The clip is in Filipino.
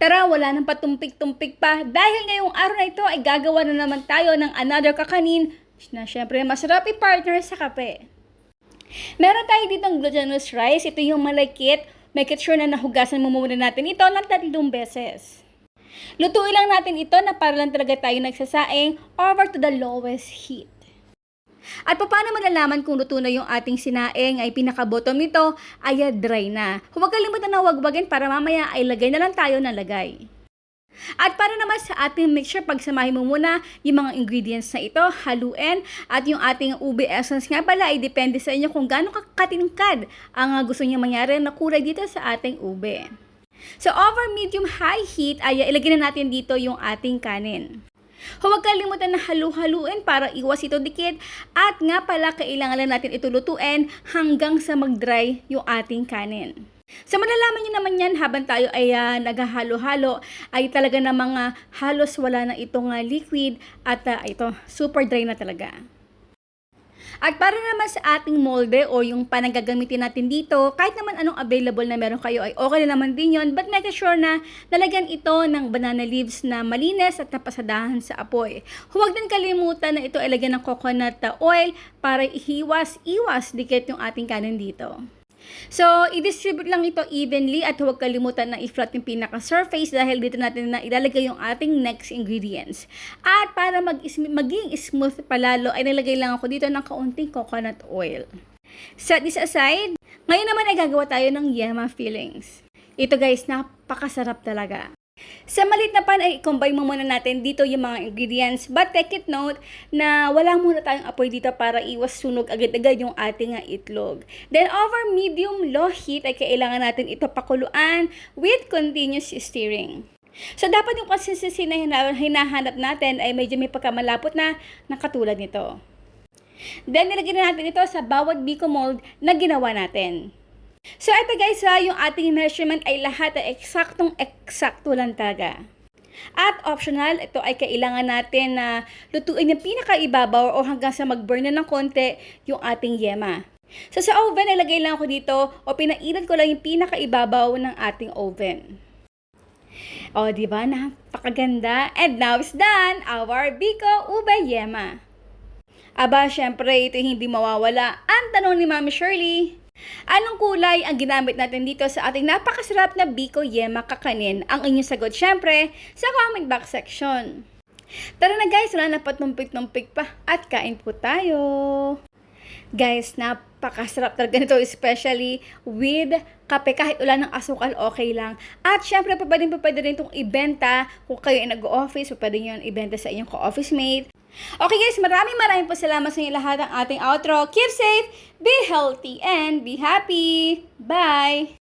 Tara, wala nang patumpik-tumpik pa. Dahil ngayong araw na ito ay gagawa na naman tayo ng another kakanin na syempre masarap i-partner sa kape. Meron tayo ditong glutinous rice. Ito yung malagkit. Make it sure na nahugasan mo muna natin ito ng tatlong beses. Lutuin lang natin ito na para lang talaga tayo nagsasaing over to the lowest heat. At paano malalaman kung luto na yung ating sinaing ay pinaka-bottom nito ay dry na. Huwag kalimutan na wagwagin para mamaya ay lagay na lang tayo ng lagay. At para naman sa ating mixture, pagsamahin mo muna yung mga ingredients na ito, haluin, at yung ating ube essence nga pala ay depende sa inyo kung gaano katingkad ang uh, gusto niyo mangyari na kulay dito sa ating ube. So over medium high heat ay ilagay na natin dito yung ating kanin. Huwag kalimutan na halu-haluin para iwas ito dikit at nga pala kailangan lang natin ito lutuin hanggang sa mag-dry yung ating kanin. So malalaman nyo naman yan habang tayo ay uh, naghahalo-halo ay talaga na mga halos wala na itong uh, liquid at uh, ito super dry na talaga. At para naman sa ating molde o yung panagagamitin natin dito, kahit naman anong available na meron kayo ay okay na naman din yon but make sure na nalagyan ito ng banana leaves na malinis at napasadahan sa apoy. Huwag din kalimutan na ito ay lagyan ng coconut oil para ihiwas-iwas dikit yung ating kanin dito. So, i-distribute lang ito evenly at huwag kalimutan na i-flat yung pinaka-surface dahil dito natin na ilalagay yung ating next ingredients. At para mag maging smooth palalo ay nilagay lang ako dito ng kaunting coconut oil. Set this aside. Ngayon naman ay gagawa tayo ng yema fillings. Ito guys, napakasarap talaga. Sa malit na pan ay combine mo muna natin dito yung mga ingredients. But take it note na wala muna tayong apoy dito para iwas sunog agad-agad yung ating itlog. Then over medium low heat ay kailangan natin ito pakuluan with continuous stirring. So dapat yung consistency na hinahanap natin ay medyo may pagkamalapot na nakatulad nito. Then nilagyan na natin ito sa bawat biko mold na ginawa natin. So, ito guys ha, yung ating measurement ay lahat ay eksaktong eksakto lang talaga. At optional, ito ay kailangan natin na lutuin yung pinakaibabaw o hanggang sa mag-burn na ng konti yung ating yema. So, sa oven, ilagay lang ako dito o pinailan ko lang yung pinakaibabaw ng ating oven. O, di ba? Napakaganda. And now is done, our Biko Ube Yema. Aba, syempre, ito hindi mawawala. Ang tanong ni Mami Shirley, Anong kulay ang ginamit natin dito sa ating napakasarap na Biko Yema kakanin? Ang inyong sagot syempre sa comment box section. Tara na guys, wala na patumpik-tumpik pa at kain po tayo. Guys, napakasarap talaga nito especially with kape kahit wala ng asukal okay lang. At syempre pa pwede pwede rin itong ibenta kung kayo ay nag-office, pwede nyo ibenta sa inyong ka-office mate Okay guys, maraming maraming po salamat sa inyo lahat ng ating outro. Keep safe, be healthy, and be happy. Bye!